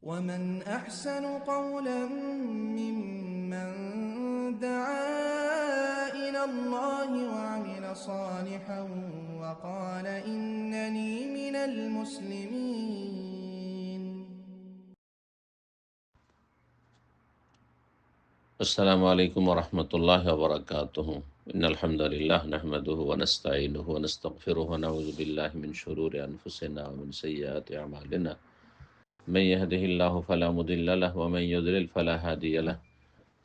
ومن أحسن قولا ممن دعا إلى الله وعمل صالحا وقال إنني من المسلمين. السلام عليكم ورحمة الله وبركاته. إن الحمد لله نحمده ونستعينه ونستغفره ونعوذ بالله من شرور أنفسنا ومن سيئات أعمالنا. من يهده الله فلا مضل له ومن يضلل فلا هادي له.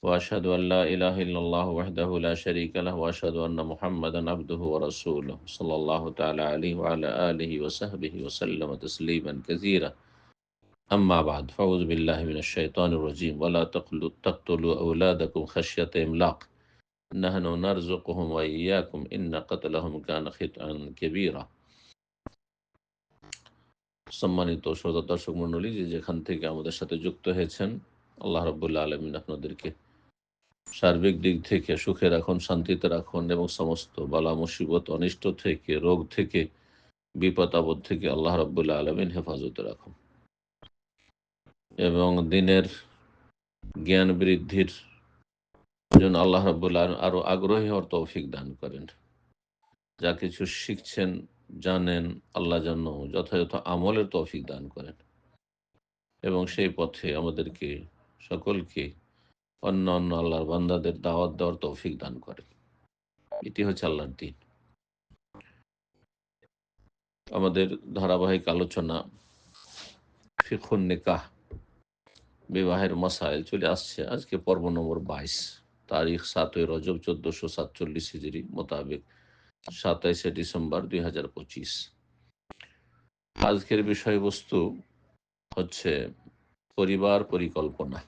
وأشهد أن لا إله إلا الله وحده لا شريك له وأشهد أن محمدا عبده ورسوله صلى الله تعالى عليه وعلى آله وصحبه وسلم تسليما كثيرا. أما بعد فأعوذ بالله من الشيطان الرجيم. ولا تقتلوا أولادكم خشية إملاق. نحن نرزقهم وإياكم إن قتلهم كان خطأ كبيرا. সম্মানিত শ্রোতা দর্শক মন্ডলী যে যেখান থেকে আমাদের সাথে যুক্ত হয়েছেন, আল্লাহ রব্বুল্লা আলমিন আপনাদেরকে সার্বিক দিক থেকে সুখে রাখুন, শান্তিতে রাখুন এবং সমস্ত বালা, মুসিবত, অনিষ্ট থেকে, রোগ থেকে, বিপদ, আপদ থেকে আল্লাহ রব্বুল্লা আলমিন হেফাজতে রাখুন। এবং দিনের জ্ঞান বৃদ্ধির জন্য আল্লাহ রব্বুল্লা আরও আগ্রহী হওয়ার তৌফিক দান করেন। যা কিছু শিখছেন জানেন, আল্লাহ যেন যথাযথ আমলের তৌফিক দান করেন। এবং সেই পথে আমাদেরকে সকলকে অন্য অন্য আল্লাহর বান্দাদের দাওয়াত দেওয়ার তৌফিক দান করেন এটি হচ্ছে আল্লাহর দিন। আমাদের ধারাবাহিক আলোচনা ফিখুন নিকাহ, বিবাহের মাসাইল চলে আসছে। আজকে পর্ব নম্বর বাইশ, তারিখ সাতই রজব চোদ্দশো সাতচল্লিশ হিজড়ি মোতাবেক। সাতাইশে ডিসেম্বর দুই হাজার পঁচিশ। আজকের বিষয়বস্তু হচ্ছে পরিবার পরিকল্পনা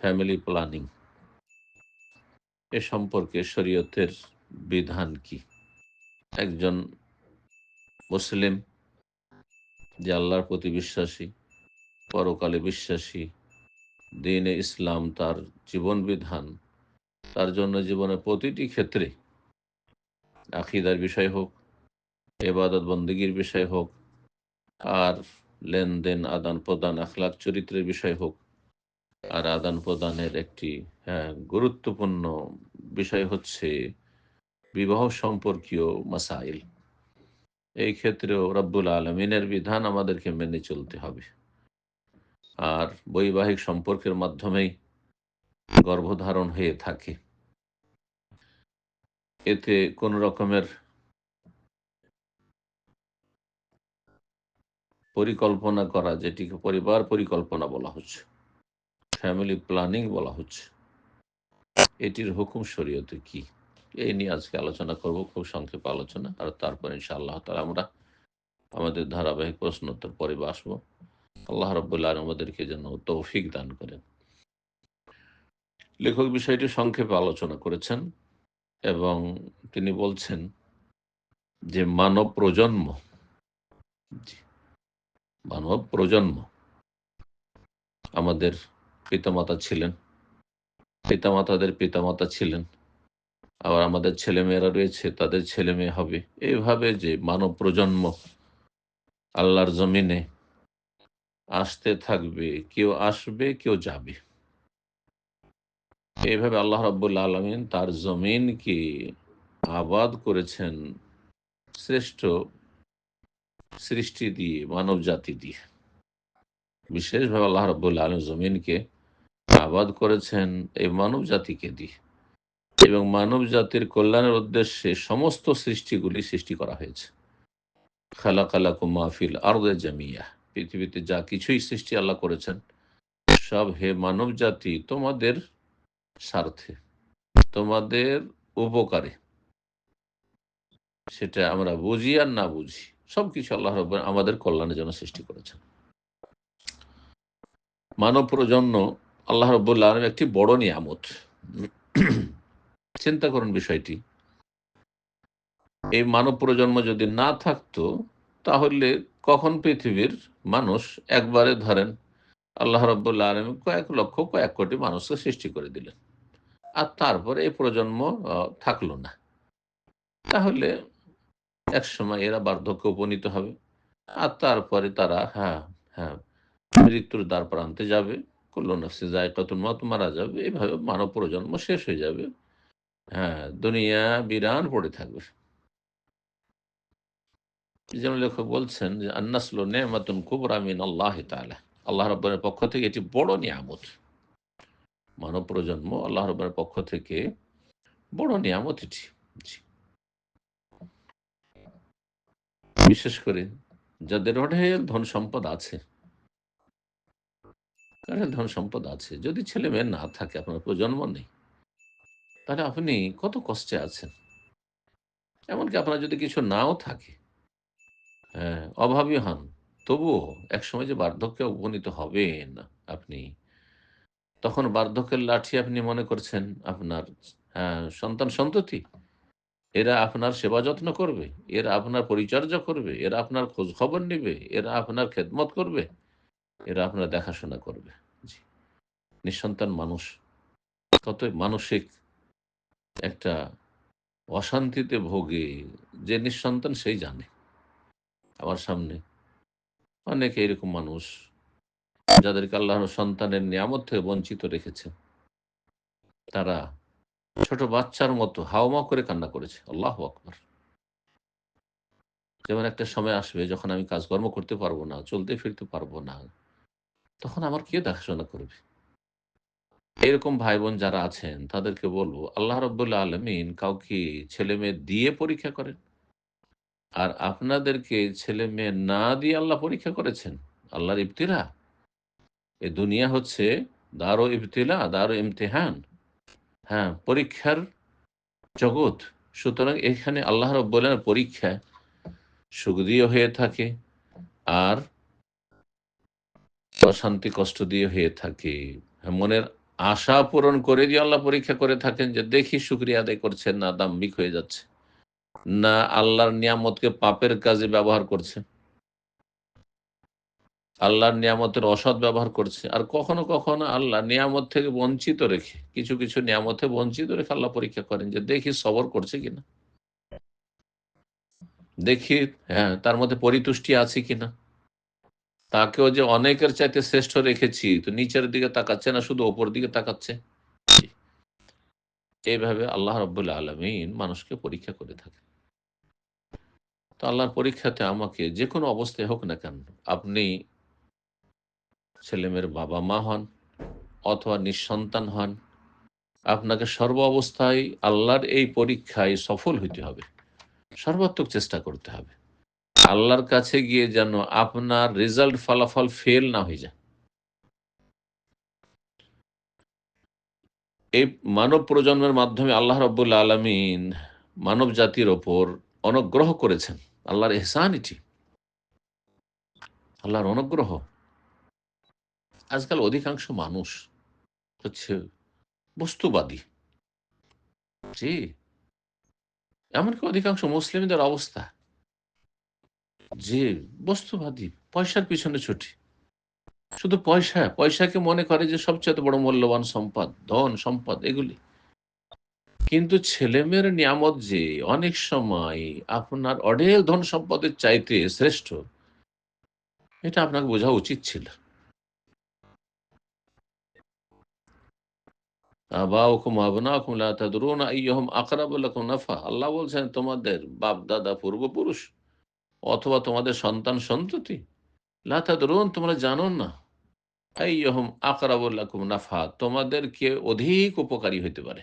ফ্যামিলি প্ল্যানিং এ সম্পর্কে শরীয়তের বিধান কি? একজন মুসলিম যে আল্লাহর প্রতি বিশ্বাসী, পরকালে বিশ্বাসী, দিনে ইসলাম তার জীবন বিধান, তার জন্য জীবনের প্রতিটি ক্ষেত্রে আকিদার বিষয় হোক, এবাদত বন্দীগীর বিষয় হোক, আর লেনদেন, আদান প্রদান, আখলাক চরিত্রের বিষয় হোক, আর আদান প্রদানের একটি হ্যাঁ গুরুত্বপূর্ণ বিষয় হচ্ছে বিবাহ সম্পর্কীয় মাসাইল। এই ক্ষেত্রেও রব্বুল আলমিনের বিধান আমাদেরকে মেনে চলতে হবে। আর বৈবাহিক সম্পর্কের মাধ্যমেই গর্ভধারণ হয়ে থাকে। এতে কোন রকমের পরিকল্পনা করা, যেটিকে পরিবার পরিকল্পনা বলা হচ্ছে ফ্যামিলি প্ল্যানিং বলা হচ্ছে, এটির হুকুম শরীয়তে কি? এই নিয়ে আজকে আলোচনা করব, খুব সংক্ষেপ আলোচনা, আর তারপর ইনশাআল্লাহ তালা আমরা আমাদের ধারাবাহিক প্রশ্নোত্তর পরে আসব। আল্লাহ রব্বুল্লাহ আমাদেরকে যেন তৌফিক দান করেন। লেখক বিষয়টি সংক্ষেপে আলোচনা করেছেন। এবং তিনি বলছেন যে মানব প্রজন্ম মানব প্রজন্ম আমাদের পিতামাতা ছিলেন পিতামাতাদের পিতামাতা ছিলেন আবার আমাদের ছেলে মেয়েরা রয়েছে তাদের ছেলে মেয়ে হবে। এইভাবে যে মানব প্রজন্ম আল্লাহর জমিনে আসতে থাকবে কেউ আসবে কেউ যাবে। এইভাবে আল্লাহ রাব্বুল আলমিন তার জমিনকে আবাদ করেছেন শ্রেষ্ঠ সৃষ্টি দিয়ে মানব জাতি দিয়ে। বিশেষভাবে আল্লাহ রাব্বুল আলম জমিনকে আবাদ করেছেন এই মানব জাতিকে দিয়ে। এবং মানব জাতির কল্যাণের উদ্দেশ্যে সমস্ত সৃষ্টিগুলি সৃষ্টি করা হয়েছে। খালা খালা কুমাফিল আরদে জামিয়া। পৃথিবীতে যা কিছুই সৃষ্টি আল্লাহ করেছেন, সব হে মানব জাতি তোমাদের স্বার্থে তোমাদের উপকারে। সেটা আমরা বুঝি আর না বুঝি। সবকিছু আল্লাহ রব আমাদের কল্যাণের জন্য সৃষ্টি করেছেন। মানব প্রজন্ম আল্লাহ রব্বুল্লাহ আলম একটি বড় নিয়ামত। চিন্তা করুন বিষয়টি। এই মানব প্রজন্ম যদি না থাকতো, তাহলে কখন পৃথিবীর মানুষ একবারে ধরেন আল্লাহ রব্বুল্লাহ আলম কয়েক লক্ষ, কয়েক কোটি মানুষকে সৃষ্টি করে দিলেন। আর তারপরে এই প্রজন্ম থাকল না। তাহলে এক সময় এরা বার্ধক্য উপনীত হবে। আর তারপরে তারা হ্যাঁ হ্যাঁ মৃত্যুর দ্বার প্রান্তে যাবে। কুল্লু নফসি জায়কাতুল মত মারা যাবে। এভাবে মানব প্রজন্ম শেষ হয়ে যাবে। হ্যাঁ দুনিয়া বিরান পড়ে থাকবে। যেমন লেখক বলছেন যে, আন্নাসল নেমাতুন কুবরা মিন আল্লাহ তাআলা। আল্লাহ রব্বানের পক্ষ থেকে এটি বড় নিয়ামত। মানব প্রজন্ম আল্লাহ রব্বানের পক্ষ থেকে বড় নিয়ামত এটি। বিশেষ করে যাদের অঢেল ধন সম্পদ আছে অঢেল ধন সম্পদ আছে। যদি ছেলে মেয়ে না থাকে, আপনার প্রজন্ম নেই, তাহলে আপনি কত কষ্টে আছেন? এমনকি আপনার যদি কিছু নাও থাকে হ্যাঁ অভাবী হন, তবুও একসময় যে বার্ধক্যে উপনীত হবেন আপনি তখন বার্ধক্যের লাঠি আপনি মনে করছেন আপনার হ্যাঁ, সন্তান সন্ততি? এরা আপনার সেবা যত্ন করবে এরা আপনার পরিচর্যা করবে এরা আপনার খোঁজ খবর নেবে এরা আপনার খেদমত করবে এরা আপনার দেখাশোনা করবে। জি। নিঃসন্তান মানুষ কত মানসিক একটা অশান্তিতে ভোগে যে নিঃসন্তান সেই জানে। আমার সামনে অনেক এরকম মানুষ যাদেরকে আল্লাহর সন্তানের নিয়ামত থেকে বঞ্চিত রেখেছে। তারা ছোট বাচ্চার মতো হাওমা করে কান্না করেছে। আল্লাহ আকবর। যেমন একটা সময় আসবে যখন আমি কাজকর্ম করতে পারব না, চলতে ফিরতে পারব না, তখন আমার কে দেখাশোনা করবে? এরকম ভাই বোন যারা আছেন, তাদেরকে বলব, আল্লাহ রব্বুল্লা আলমিন কাউকে ছেলে মেয়ে দিয়ে পরীক্ষা করেন। আর আপনাদেরকে ছেলে মেয়ে না দিয়ে আল্লাহ পরীক্ষা করেছেন? আল্লাহর ইফতিরা এ দুনিয়া হচ্ছে দারো ইফতিলা দারো ইমতেহান। হ্যাঁ পরীক্ষার জগৎ। সুতরাং এখানে আল্লাহ রব্বুল্লাহ পরীক্ষা সুখ হয়ে থাকে আর অশান্তি কষ্ট দিয়ে হয়ে থাকে। হ্যাঁ, মনের আশা পূরণ করে দিয়ে আল্লাহ পরীক্ষা করে থাকেন যে দেখি শুক্রিয়া আদায় করছেন না দাম্বিক হয়ে যাচ্ছে না আল্লাহর নিয়ামতকে পাপের কাজে ব্যবহার করছে। আল্লাহর নিয়ামতের অসৎ ব্যবহার করছে। আর কখনো কখনো আল্লাহ নিয়ামত থেকে বঞ্চিত রেখে, কিছু কিছু নিয়ামতে বঞ্চিত রেখে আল্লাহ পরীক্ষা করেন যে দেখি সবর করছে কিনা। দেখি হ্যাঁ তার মধ্যে পরিতুষ্টি আছে কিনা। তাকেও যে অনেকের চাইতে শ্রেষ্ঠ রেখেছি, তো নিচের দিকে তাকাচ্ছে না, শুধু ওপর দিকে তাকাচ্ছে। এইভাবে আল্লাহ রব্বুল আলমিন মানুষকে পরীক্ষা করে থাকে। তো আল্লাহর পরীক্ষাতে আমাকে যে কোনো অবস্থায় হোক না কেন, আপনি ছেলেমেয়ের বাবা মা হন অথবা নিঃসন্তান হন, আপনাকে সর্ব অবস্থায় আল্লাহর এই পরীক্ষায় সফল হইতে হবে। সর্বাত্মক চেষ্টা করতে হবে। আল্লাহর কাছে গিয়ে যেন আপনার রেজাল্ট ফলাফল ফেল না হয়ে যায়। এই মানব প্রজন্মের মাধ্যমে আল্লাহ রব্বুল আলমিন মানব জাতির ওপর অনুগ্রহ করেছেন। আল্লাহর এহসান এটি। আল্লাহর অনুগ্রহ। আজকাল অধিকাংশ মানুষ হচ্ছে বস্তুবাদী। জি। এমনকি অধিকাংশ মুসলিমদের অবস্থা। যে বস্তুবাদী, পয়সার পিছনে ছুটি। শুধু পয়সা, পয়সাকে মনে করে যে সবচেয়ে বড় মূল্যবান সম্পদ, ধন, সম্পদ, এগুলি। কিন্তু ছেলেমেয়ের নিয়ামত যে অনেক সময় আপনার অঢেল ধন সম্পদের চাইতে শ্রেষ্ঠ, এটা আপনাকে বোঝা উচিত ছিল। আল্লাহ বলছেন, তোমাদের বাপ দাদা পূর্বপুরুষ অথবা তোমাদের সন্তান সন্ততি? লাতাদরুন তোমরা জানো না? আইয়হম আকরাবুল্লাকুম নাফা তোমাদের কে অধিক উপকারী হইতে পারে।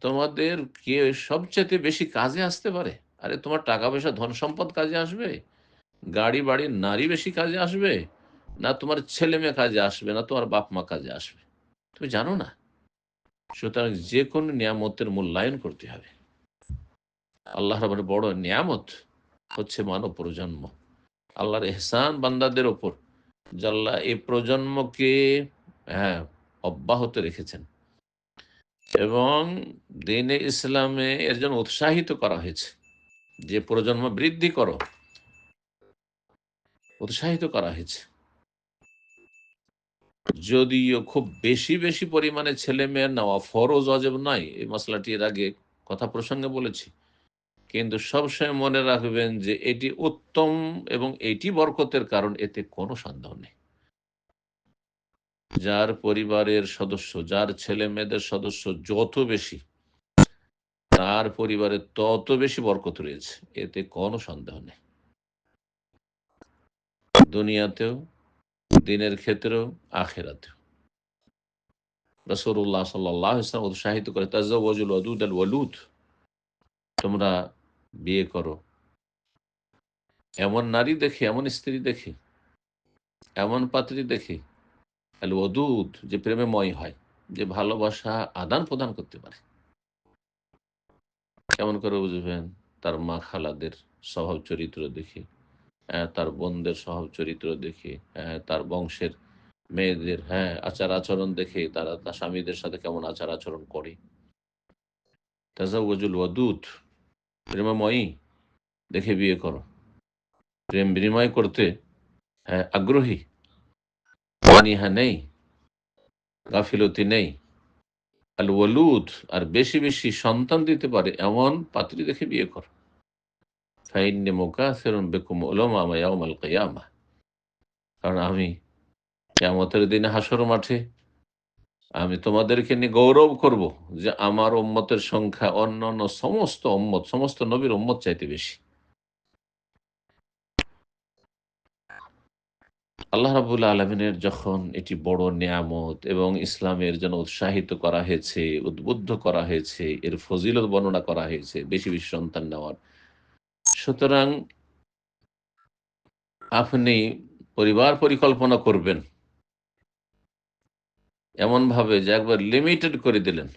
তোমাদের কে সবচেয়ে বেশি কাজে আসতে পারে। আরে, তোমার টাকা পয়সা ধন সম্পদ কাজে আসবে? গাড়ি বাড়ি নারী বেশি কাজে আসবে? না তোমার ছেলে মেয়ে কাজে আসবে, না তোমার বাপ মা কাজে আসবে? তুমি জানো না? সুতরাং যে কোনো নিয়ামতের মূল্যায়ন করতে হবে। আল্লাহ রবের বড় নিয়ামত হচ্ছে মানব প্রজন্ম। আল্লাহর এহসান বান্দাদের ওপর জাল্লাহ এই প্রজন্মকে হ্যাঁ অব্যাহত রেখেছেন। এবং দিনে ইসলামে এর জন্য উৎসাহিত করা হয়েছে। যে প্রজন্ম বৃদ্ধি করো, উৎসাহিত করা হয়েছে। যদিও খুব বেশি বেশি পরিমাণে ছেলে মেয়ের নেওয়া ফরজ অজেব নয়, এই মশলাটি এর আগে কথা প্রসঙ্গে বলেছি। কিন্তু সবসময় মনে রাখবেন যে এটি উত্তম এবং এটি বরকতের কারণ, এতে কোনো সন্দেহ নেই। যার পরিবারের সদস্য, যার ছেলে মেয়েদের সদস্য যত বেশি, তার পরিবারে তত বেশি বরকত রয়েছে, এতে কোনো সন্দেহ নেই। দুনিয়াতেও দিনের ক্ষেত্রেও আখেরাতেও। রসুল্লাহ সাল্লাহ ইসলাম উৎসাহিত করে, তাজওয়াজুল ওয়াদুদ আল ওয়ালুদ তোমরা বিয়ে করো। এমন নারী দেখে, এমন স্ত্রী দেখে, এমন পাত্রী দেখে, আল ওদুদ যে প্রেমেময় হয়, যে ভালোবাসা আদান প্রদান করতে পারে। কেমন করে বুঝবেন? তার মা খালাদের স্বভাব চরিত্র দেখে তার বোনদের স্বভাব চরিত্র দেখে তার বংশের মেয়েদের হ্যাঁ আচার আচরণ দেখে, তারা, তার স্বামীদের সাথে কেমন আচার আচরণ করে। তাজাউজুল ওয়াদুদ, প্রেমময়ী, দেখে বিয়ে করো। প্রেম বিনিময় করতে হ্যাঁ আগ্রহী। অনীহা নেই, গাফিলতি নেই। আল ওয়ালুদ আর বেশি বেশি সন্তান দিতে পারে এমন পাত্রী দেখে বিয়ে কর। ফাইন্নে মোকা বেকুম ওলমা মায়াউমাল কিয়ামা কারণ আমি কেমতের দিনে হাসর মাঠে আমি তোমাদেরকে নিয়ে গৌরব করব যে আমার উম্মতের সংখ্যা অন্য অন্য সমস্ত উম্মত, সমস্ত নবীর উম্মত চাইতে বেশি। আল্লাহ রাবুল আলমিনের যখন এটি বড় নিয়ামত এবং ইসলামের জন্য উৎসাহিত করা হয়েছে, উদ্বুদ্ধ করা হয়েছে, এর ফজিলত বর্ণনা করা হয়েছে, বেশি বেশি সন্তান নেওয়ার সুতরাং আপনি পরিবার পরিকল্পনা করবেন। এমন ভাবে যে একবার লিমিটেড করে দিলেন।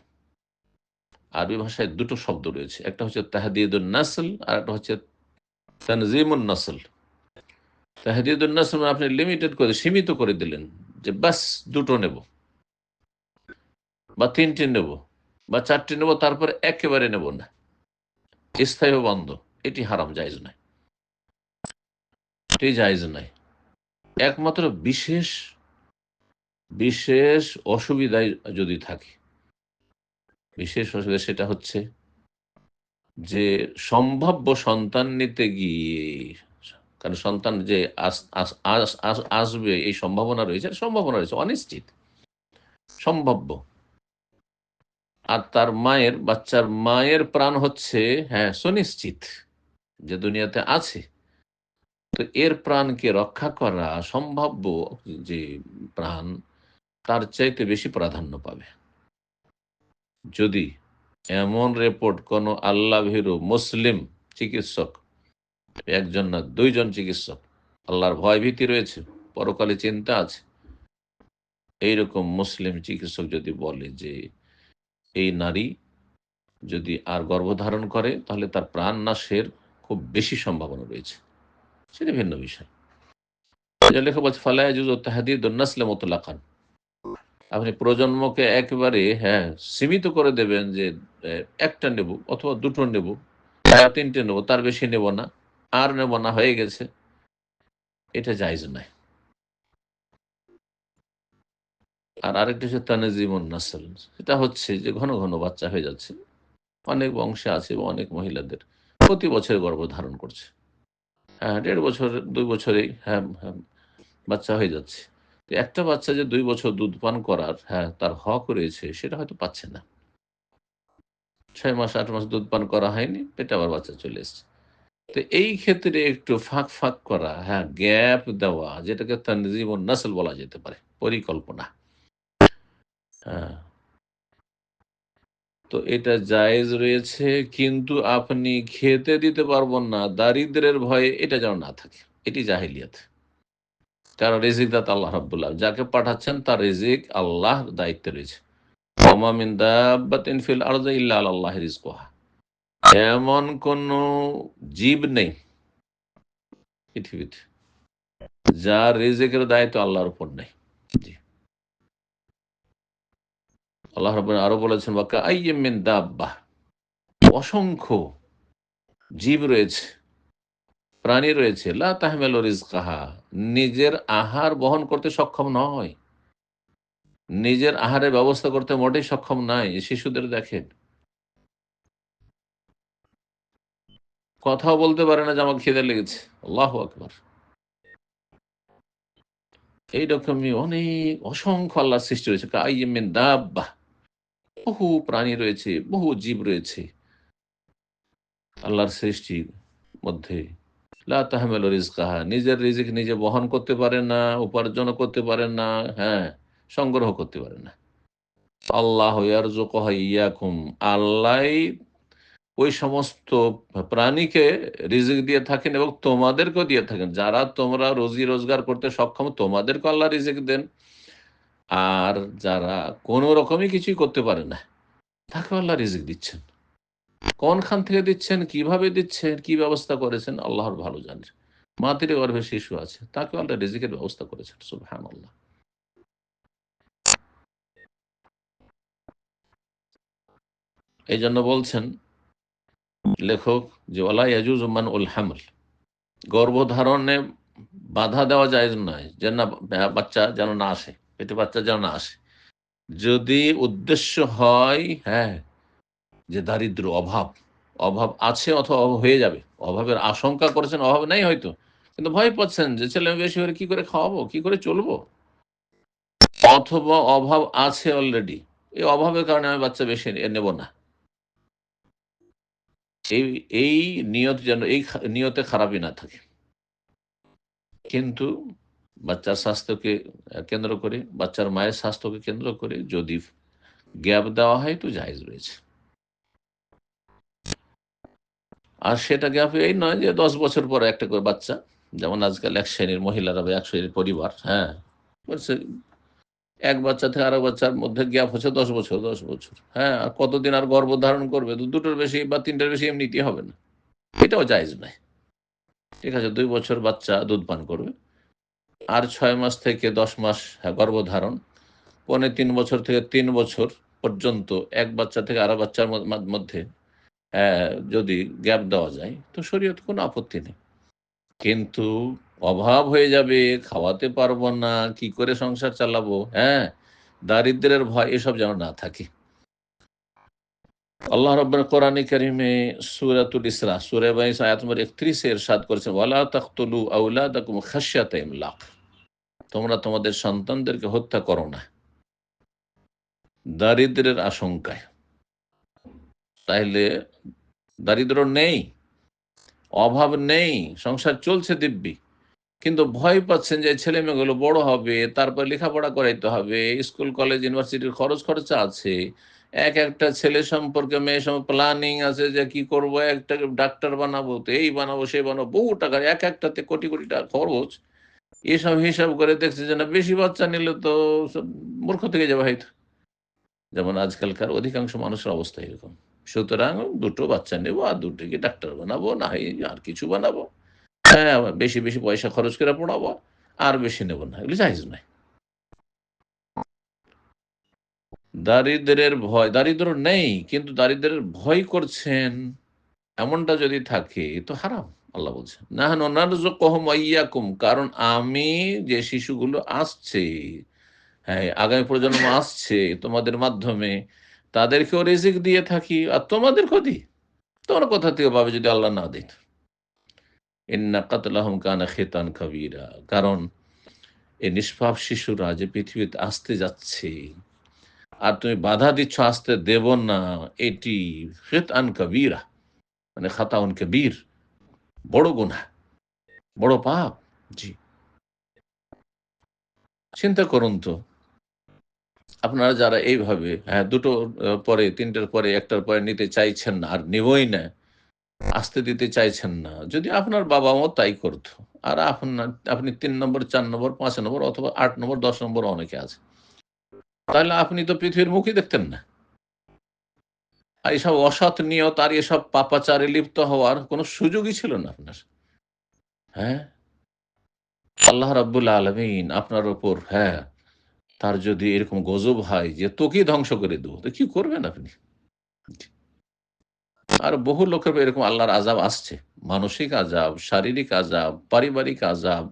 আরবি ভাষায় দুটো শব্দ রয়েছে। একটা হচ্ছে তাহাদিদুল নাসল আর একটা হচ্ছে তানজিমুল নাসল। তাহাদিদুল নাসল মানে আপনি লিমিটেড করে, সীমিত করে দিলেন যে বাস দুটো নেব বা তিনটে নেব বা চারটে নেব, তারপর একেবারে নেব না। স্থায়ী বন্ধ। এটি হারাম জায়জ নয়। এটি জায়জ নয়। একমাত্র বিশেষ বিশেষ অসুবিধায় যদি থাকে, বিশেষ অসুবিধা সেটা হচ্ছে যে সম্ভাব্য সন্তান নিতে গিয়ে, কারণ সন্তান যে আস- আস- আস- আস- আসবে, এই সম্ভাবনা রয়েছে সম্ভাবনা রয়েছে, অনিশ্চিত। সম্ভাব্য। আর তার মায়ের, বাচ্চার মায়ের প্রাণ হচ্ছে হ্যাঁ সুনিশ্চিত। যে দুনিয়াতে আছে। তো এর প্রাণকে রক্ষা করা সম্ভাব্য যে প্রাণ, তার চাইতে বেশি প্রাধান্য পাবে। যদি এমন রিপোর্ট কোনো আল্লাহ ভীরু মুসলিম চিকিৎসক, একজন না দুইজন চিকিৎসক, আল্লাহর ভয় ভীতি রয়েছে, পরকালে চিন্তা আছে, এইরকম মুসলিম চিকিৎসক যদি বলে যে এই নারী যদি আর গর্ভধারণ করে, তাহলে তার প্রাণ নাশের খুব বেশি সম্ভাবনা রয়েছে। সেটা ভিন্ন বিষয়। বলছে মতলাকান। আপনি প্রজন্মকে হ্যাঁ সীমিত করে দেবেন যে একটা নেব অথবা দুটো নেব তিনটে নেব, তার বেশি নেব না, আর নেব না, হয়ে গেছে। এটা জায়জ নয়। আর আরেকটা হচ্ছে নাসল। সেটা হচ্ছে যে, ঘন ঘন বাচ্চা হয়ে যাচ্ছে। অনেক বংশে আছে অনেক মহিলাদের। প্রতি বছর গর্ভ ধারণ করছে। হ্যাঁ দেড় বছর, দুই বছরেই হ্যাঁ হ্যাঁ বাচ্চা হয়ে যাচ্ছে। একটা বাচ্চা যে দুই বছর দুধ পান করার হ্যাঁ তার হক রয়েছে, সেটা হয়তো পাচ্ছে না। ছয় মাস, আট মাস দুধ পান করা হয়নি, পেটে আবার বাচ্চা চলে এসছে। তো এই ক্ষেত্রে একটু ফাঁক ফাঁক করা হ্যাঁ গ্যাপ দেওয়া, যেটাকে তানজিম ও নাসল বলা যেতে পারে, পরিকল্পনা। হ্যাঁ তো এটা জায়েজ রয়েছে, কিন্তু আপনি খেতে দিতে পারবেন না, দারিদ্রের ভয়ে এটা যেন না থাকে। এটি জাহিলিয়াত। কারণ রেজিক দাত আল্লাহ রাব্বুল্লাহ যাকে পাঠাচ্ছেন তার রেজিক আল্লাহ দায়িত্বে রয়েছে। মিন এমন কোন জীব নেই পৃথিবীতে, যার রিজিকের দায়িত্ব আল্লাহর উপর নেই। আল্লাহ রাব্বুল আরও বলেছেন, ওয়াকা আইয়্যিম মিন দাব্বাহ অসংখ্য জীব রয়েছে, প্রাণী রয়েছে, লা তাহমেল রিজকাহা, নিজের আহার বহন করতে সক্ষম নয়। নিজের আহারের ব্যবস্থা করতে মোটেই সক্ষম নাই। শিশুদের দেখেন। কথাও বলতে পারে না যে আমার খিদে লেগেছে। আল্লাহ আকবার। এইরকমই অনেক অসংখ্য আল্লাহ সৃষ্টি রয়েছে। কাইমেন দাব্বা বহু প্রাণী রয়েছে, বহু জীব রয়েছে। আল্লাহর সৃষ্টির মধ্যে তাহমেল রিজকাহা, নিজের রিজিক নিজে বহন করতে পারে না, উপার্জন করতে পারে না হ্যাঁ সংগ্রহ করতে পারে না। আল্লাহ ইয়াকুম, আল্লাহ ওই সমস্ত প্রাণীকে রিজিক দিয়ে থাকেন এবং তোমাদেরকেও দিয়ে থাকেন। যারা তোমরা রোজি রোজগার করতে সক্ষম তোমাদেরকে আল্লাহ রিজিক দেন। আর যারা কোনো রকমই কিছুই করতে পারে না, তাকে আল্লাহ রিজিক দিচ্ছেন। কোনখান থেকে দিচ্ছেন, কীভাবে দিচ্ছেন, কি ব্যবস্থা করেছেন, আল্লাহর ভালো জানেন মাতৃ গর্ভে শিশু আছে, তাকে আল্লাহ রিজিকের ব্যবস্থা করেছেন সুবহান আল্লাহ এই জন্য বলছেন লেখক যে ওলা ইয়াজুজ মান উল হামল। গর্ভধারণে বাধা দেওয়া যায় নয়, যেন না বাচ্চা যেন না আসে। পেটে বাচ্চা যেন না আসে। যদি উদ্দেশ্য হয় হ্যাঁ যে দারিদ্র অভাব অভাব আছে অথবা অভাব হয়ে যাবে। অভাবের আশঙ্কা করেছেন, অভাব নেই হয়তো। কিন্তু ভয় পাচ্ছেন যে ছেলে বেশি হলে কি করে খাওয়াবো, কি করে চলবো? অথবা অভাব আছে অলরেডি এই অভাবের কারণে আমি বাচ্চা বেশি নেব না। এই এই নিয়ত যেন, এই নিয়তে খারাপই না থাকে। কিন্তু বাচ্চার স্বাস্থ্যকে কেন্দ্র করে, বাচ্চার মায়ের স্বাস্থ্যকে কেন্দ্র করে যদি গ্যাপ দেওয়া হয় তো জায়েজ রয়েছে। আর সেটা গ্যাপ এই নয় যে দশ বছর পর একটা করে বাচ্চা, যেমন আজকাল এক শ্রেণির মহিলারা বা এক শ্রেণির পরিবার হ্যাঁ এক বাচ্চা থেকে আরও বাচ্চার মধ্যে গ্যাপ হচ্ছে দশ বছর দশ বছর হ্যাঁ আর কতদিন আর গর্ভ ধারণ করবে দুটোর বেশি বা তিনটার বেশি এমনিতেই হবে না। এটাও জায়েজ নয়। ঠিক আছে, দুই বছর বাচ্চা দুধ পান করবে। আর ছয় মাস থেকে দশ মাস গর্ভধারণ, পৌনে তিন বছর থেকে তিন বছর পর্যন্ত এক বাচ্চা থেকে আরও বাচ্চার মধ্য- যদি গ্যাপ দেওয়া যায়, তো শরীয়ত কোনো আপত্তি নেই। কিন্তু অভাব হয়ে যাবে, খাওয়াতে পারব না, কি করে সংসার চালাবো হ্যাঁ? দারিদ্রের ভয়, এসব যেন না থাকে। আল্লাহ রব্বর কোরআন কারিমে সুরাতুল ইসরা, সুরে বাইশ, আয়াত নম্বর একত্রিশে এরশাদ করেছেন, ওয়ালা তাকতুলু আউলাদাকুম খাশিয়াতা ইমলাক তোমরা তোমাদের সন্তানদেরকে হত্যা করো না। দারিদ্রের আশঙ্কায়। তাইলে দারিদ্র নেই, অভাব নেই, সংসার চলছে দিব্যি। কিন্তু ভয় পাচ্ছেন যে ছেলে মেয়েগুলো বড় হবে, তারপর লেখাপড়া করাইতে হবে, স্কুল, কলেজ, ইউনিভার্সিটির খরচ খরচা আছে। এক একটা ছেলে সম্পর্কে, মেয়ে সম্পর্কে প্ল্যানিং আছে যে কি করব, একটা ডাক্তার বানাবো, তো এই বানাবো সেই বানাবো, বহু টাকা এক একটাতে কোটি কোটি টাকা খরচ। এসব হিসাব করে দেখছে যে না, বেশি বাচ্চা নিলে তো মূর্খ থেকে যাবে হয়তো। যেমন আজকালকার অধিকাংশ মানুষের অবস্থা এরকম। সুতরাং দুটো বাচ্চা নেব আর দুটোকে ডাক্তার বানাবো না হয় আর কিছু বানাবো। হ্যাঁ বেশি বেশি পয়সা খরচ করে পড়াবো, আর বেশি নেব না, এগুলো জাহিজ নয়। দারিদ্রের ভয়, দারিদ্র নেই, কিন্তু দারিদ্রের ভয় করছেন, এমনটা যদি থাকে, তো হারাম। আল্লাহ বলছেন না কহম কারণ আমি যে শিশুগুলো আসছে হ্যাঁ আগামী প্রজন্ম আসছে তোমাদের মাধ্যমে, তাদেরকেও রিজিক দিয়ে থাকি আর তোমাদেরকেও দিই তোমরা কোথা থেকে পাবে যদি আল্লাহ না দিত। ইন্না কাতলাহম কানা খেতান কবিরা কারণ এই নিষ্পাপ শিশুরা যে পৃথিবীতে আসতে যাচ্ছে, আর তুমি বাধা দিচ্ছ আসতে দেব না, এটি খেতান কবিরা মানে খাতাউন কবির বড় গুনাহ বড় পাপ। জি। চিন্তা করুন তো। আপনারা যারা এইভাবে হ্যাঁ দুটো পরে তিনটার পরে একটার পরে নিতে চাইছেন না আর নেবই না আসতে দিতে চাইছেন না যদি আপনার বাবা মাও তাই করতো আর আপনার আপনি তিন নম্বর চার নম্বর পাঁচ নম্বর অথবা আট নম্বর দশ নম্বর অনেকে আছে তাহলে আপনি তো পৃথিবীর মুখই দেখতেন না। আর এসব অসৎ নিয়ত আর এসব পাপাচারে লিপ্ত হওয়ার কোনো সুযোগই ছিল না আপনার হ্যাঁ? আল্লাহ রাব্বুল আলমিন আপনার ওপর হ্যাঁ তার যদি এরকম গজব হয় যে তোকেই ধ্বংস করে দেবো, তো কি করবেন আপনি? আর বহু লোকের এরকম আল্লাহর আজাব আসছে। মানসিক আজাব শারীরিক আজাব পারিবারিক আজাব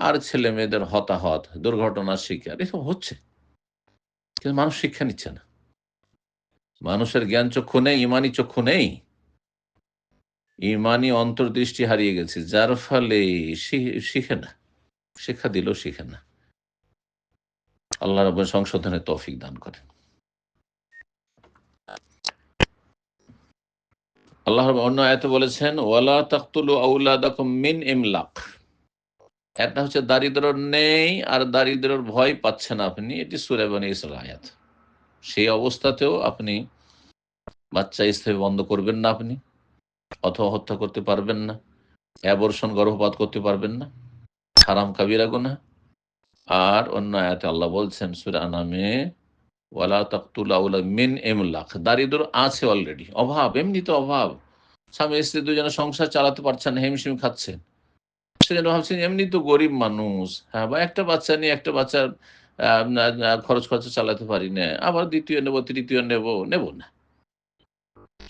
আর ছেলে মেয়েদের হতাহত, দুর্ঘটনার শিকার, এসব হচ্ছে। কিন্তু মানুষ শিক্ষা নিচ্ছে না। মানুষের জ্ঞান চক্ষু নেই ইমানি চক্ষু নেই। ইমানি অন্তর্দৃষ্টি হারিয়ে গেছে, যার ফলে শিখে না, শিক্ষা দিলেও শিখে না। আল্লাহ রব সংশোধনের তৌফিক দান করেন। আল্লাহ অন্য আয়তে বলেছেন, ওয়ালা তাকতুলু আউলাদাকুম মিন ইমলাক। একটা হচ্ছে দারিদ্র নেই, আর দারিদ্রের ভয় পাচ্ছেন আপনি, এটি সুরে বনে ইসরা আয়াত। সেই অবস্থাতেও আপনি বাচ্চা স্থায়ী বন্ধ করবেন না আপনি, অথবা হত্যা করতে পারবেন না অ্যাবর্ষণ গর্ভপাত করতে পারবেন না, হারাম কাবিরা গুনা আর অন্য আয়াতে আল্লাহ বলছেন, সুরে আনামে, ওয়ালা তাকতুল মিন এমলাক দারিদ্র আছে অলরেডি অভাব, এমনিতে অভাব। স্বামী স্ত্রী দুজনে সংসার চালাতে পারছেন হিমশিম খাচ্ছেন। সেজন্য ভাবছেন এমনি তো গরিব মানুষ। হ্যাঁ বা একটা বাচ্চা নিয়ে একটা বাচ্চার খরচ খরচা চালাতে পারি না। আবার দ্বিতীয় নেব, তৃতীয় নেব নেব না।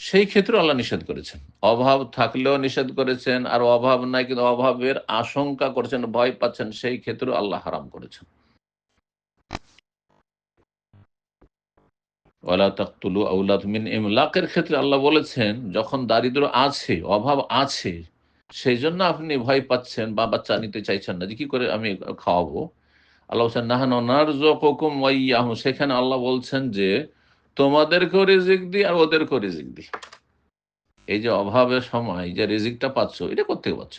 সেই ক্ষেত্রে আল্লাহ নিষেধ করেছেন। অভাব থাকলেও নিষেধ করেছেন, আর অভাব নাই কিন্তু অভাবের আশঙ্কা করছেন, ভয় পাচ্ছেন, সেই ক্ষেত্রে আল্লাহ হারাম করেছেন। ওয়ালা আউলাদ মিন ইমলাকের ক্ষেত্রে আল্লাহ বলেছেন, যখন দারিদ্র আছে, অভাব আছে, সেই জন্য আপনি ভয় পাচ্ছেন, বা বাচ্চা নিতে চাইছেন না, যে কি করে আমি খাওয়াবো? আল্লাহ বলছেন সেখানে আল্লাহ বলছেন যে তোমাদেরকেও রিজিক দিই আর ওদেরকেও রিজিক দিই। এই যে অভাবের সময় যে রিজিকটা পাচ্ছ, এটা কোথেকে পাচ্ছ?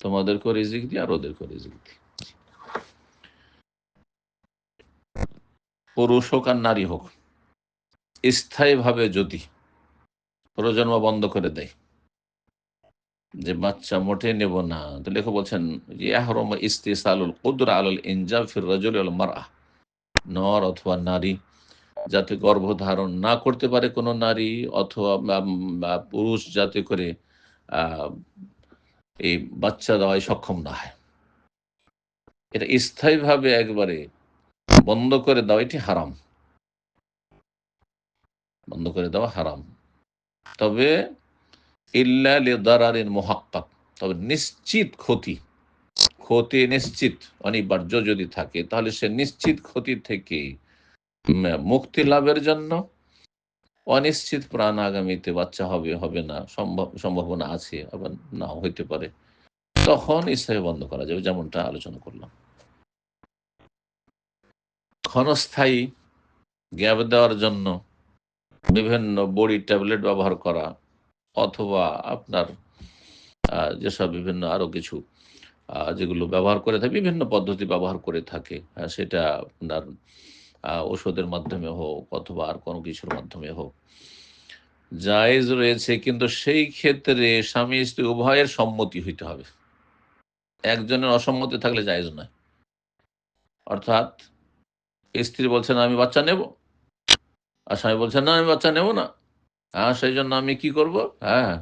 তোমাদেরকেও রিজিক দিই আর ওদেরকেও রিজিক দিই। পুরুষ হোক আর নারী হোক, স্থায়ীভাবে যদি প্রজন্ম বন্ধ করে দেয় যে বাচ্চা মোটে নেব না। তো লেখক বলছেন যে আহরম ইস্তিসালুল কুদরা আলুল ইনজা ফির রাজুল আল মারআ। নর অথবা নারী, যাতে গর্ভধারণ না করতে পারে কোনো নারী অথবা পুরুষ যাতে করে এই বাচ্চা দেওয়ায় সক্ষম না হয়। এটা স্থায়ীভাবে একবারে বন্ধ করে দেওয়া, এটি হারাম। বন্ধ করে দেওয়া হারাম। তবে ইল্লা লিদারারিন মুহাক্কাক। তবে নিশ্চিত ক্ষতি ক্ষতি নিশ্চিত অনিবার্য যদি থাকে, তাহলে সে নিশ্চিত ক্ষতি থেকে মুক্তি লাভের জন্য অনিশ্চিত প্রাণ আগামীতে বাচ্চা হবে হবে না, সম্ভব, সম্ভাবনা আছে, আবার নাও হইতে পারে। তখন ইসলামে বন্ধ করা যাবে, যেমনটা আলোচনা করলাম। ক্ষণস্থায়ী গ্যাপ দেওয়ার জন্য বিভিন্ন বড়ি ট্যাবলেট ব্যবহার করা অথবা আপনার যেসব বিভিন্ন আরও কিছু যেগুলো ব্যবহার করে থাকে, বিভিন্ন পদ্ধতি ব্যবহার করে থাকে সেটা আপনার ওষুধের মাধ্যমে হোক অথবা আর কোনো কিছুর মাধ্যমে হোক। জায়েজ রয়েছে, কিন্তু সেই ক্ষেত্রে স্বামী স্ত্রী উভয়ের সম্মতি হইতে হবে। একজনের অসম্মতি থাকলে জায়েজ নয়। অর্থাৎ, স্ত্রী বলছেন আমি বাচ্চা নেব। আর স্বামী বলছেন না, আমি বাচ্চা নেব না। হ্যাঁ সেই জন্য আমি কি করব? হ্যাঁ।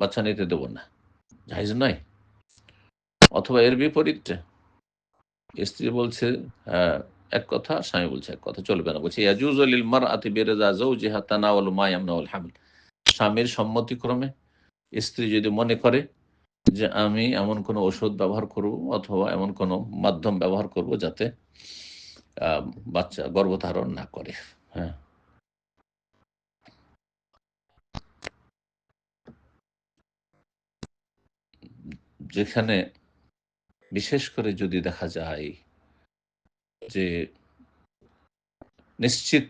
বাচ্চা নিতে দেবো না। জাহেজ নয়। অথবা এর বিপরীতটা স্ত্রী বলছে হ্যাঁ এক কথা, স্বামী বলছে এক কথা, চলবে না। বলছে ইয়াজুজ লিল মারআতি বিরজা যাওজিহা তানাওয়ালু মা ইয়ামনাউল হামল। স্বামীর সম্মতিক্রমে স্ত্রী যদি মনে করে যে আমি এমন কোনো ওষুধ ব্যবহার করব অথবা এমন কোনো মাধ্যম ব্যবহার করব যাতে বাচ্চা গর্ভধারণ না করে। যেখানে বিশেষ করে যদি দেখা যায় যে নিশ্চিত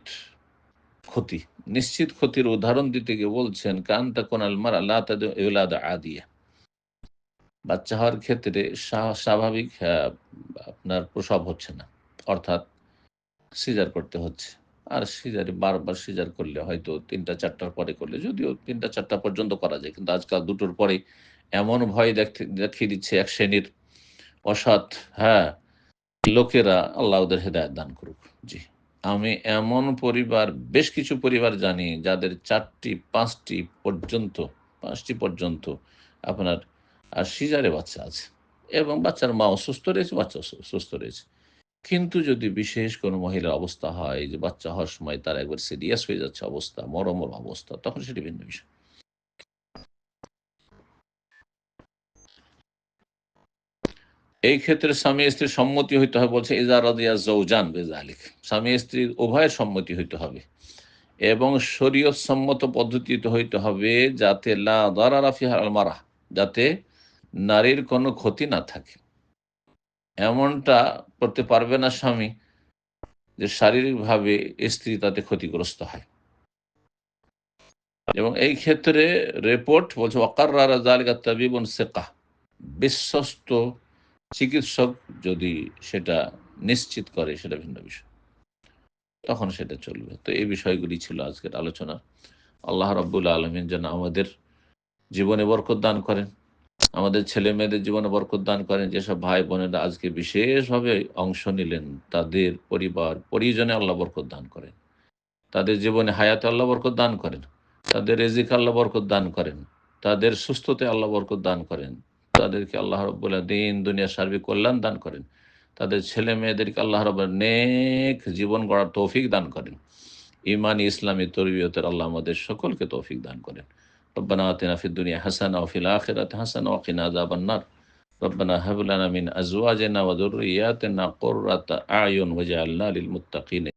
ক্ষতি, নিশ্চিত ক্ষতির উদাহরণ দিতে গিয়ে বলছেন, কান্তা তাকুন আলমার আল্লাহ আদিয়া। বাচ্চা হওয়ার ক্ষেত্রে স্বা- স্বাভাবিক আপনার প্রসব হচ্ছে না, অর্থাৎ সিজার করতে হচ্ছে। আর সিজারে বারবার সিজার করলে হয়তো তিনটা, চারটার পরে করলে, যদিও তিনটা, চারটা পর্যন্ত করা যায়, কিন্তু আজকাল দুটোর পরে এমন ভয় দেখতে, দেখিয়ে দিচ্ছে এক শ্রেণির অসৎ হ্যাঁ লোকেরা, আল্লাহ ওদের হেদায়ত দান করুক। জি। আমি এমন পরিবার, বেশ কিছু পরিবার জানি, যাদের চারটি, পাঁচটি পর্যন্ত পাঁচটি পর্যন্ত আপনার, আর সিজারে বাচ্চা আছে। এবং বাচ্চার মাও সুস্থ রয়েছে বাচ্চা সুস্থ রয়েছে। কিন্তু যদি বিশেষ কোনো মহিলার অবস্থা হয়, যে বাচ্চা হওয়ার সময় তার একবার সিরিয়াস হয়ে যাচ্ছে অবস্থা, মরমর অবস্থা, তখন সেটি ভিন্ন বিষয়। এই ক্ষেত্রে স্বামী স্ত্রীর সম্মতি হইতে হবে বলছে ইজারাদিয়া জৌজান বেজালিক স্বামী স্ত্রীর উভয়ের সম্মতি হইতে হবে। এবং শরীয়ত সম্মত পদ্ধতিতে হইতে হবে যাতে লা দারারা ফিহা আল মারা যাতে নারীর কোনো ক্ষতি না থাকে। এমনটা করতে পারবে না স্বামী যে শারীরিকভাবে স্ত্রী তাতে ক্ষতিগ্রস্ত হয়। এবং এই ক্ষেত্রে রিপোর্ট বলছে সেকা। বিশ্বস্ত চিকিৎসক যদি সেটা নিশ্চিত করে, সেটা ভিন্ন বিষয়। তখন সেটা চলবে। তো এই বিষয়গুলি ছিল আজকের আলোচনা। আল্লাহ রাব্বুল আলমিন যেন আমাদের জীবনে বরকত দান করেন। আমাদের ছেলে মেয়েদের জীবনে বরকত দান করেন, যেসব ভাই বোনেরা আজকে বিশেষভাবে অংশ নিলেন, তাদের পরিবার, পরিজনে আল্লাহ বরকত দান করেন। তাদের জীবনে হায়াতে আল্লাহ বরকত দান করেন, তাদের রেজিক আল্লাহ বরকত দান করেন, তাদের সুস্থতে আল্লাহ বরকত দান করেন, তাদেরকে আল্লাহ রব্বুল্লাহ দিন, দুনিয়া, সার্বিক কল্যাণ দান করেন, তাদের ছেলে মেয়েদেরকে আল্লাহ রব নেক জীবন গড়ার তৌফিক দান করেন। ইমান ইসলামী তরবিয়তের আল্লাহ আমাদের সকলকে তৌফিক দান করেন। ربنا آتنا في الدنيا حسنة وفي الآخرة حسنة وقنا عذاب النار. ربنا هب لنا من أزواجنا وذرياتنا قرة أعين وجعلنا للمتقين